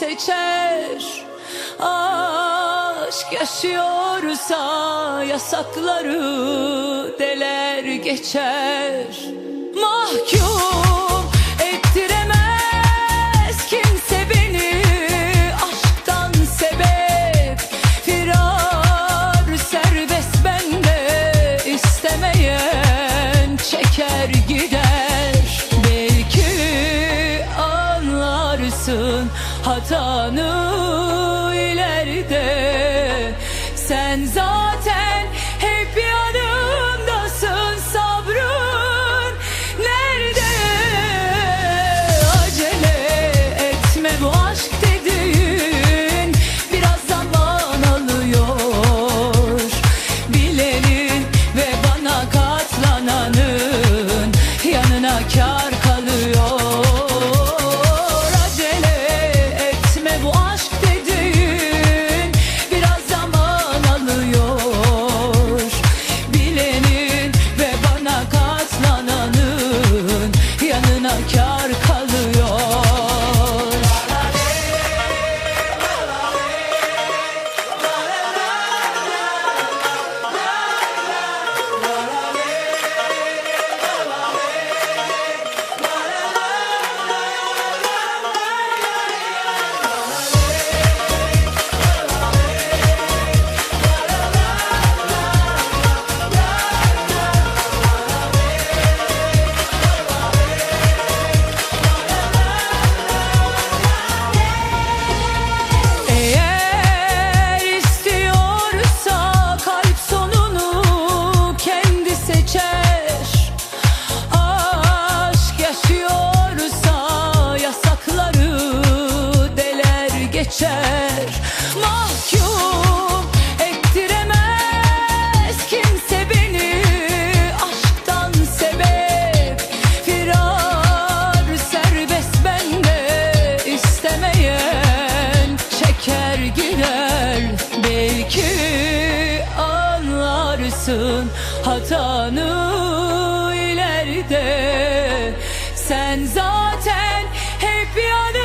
seçer. Aşk yaşıyorsa yasakları deler geçer. Mahkum anlarsın hatanı ileride. Sen zaten geçer. Mahkum ettiremez kimse beni. Aşktan sebep Firar serbest bende istemeyen çeker gider. Belki anlarsın hatanı ileride. Sen zaten hep yanımdaydın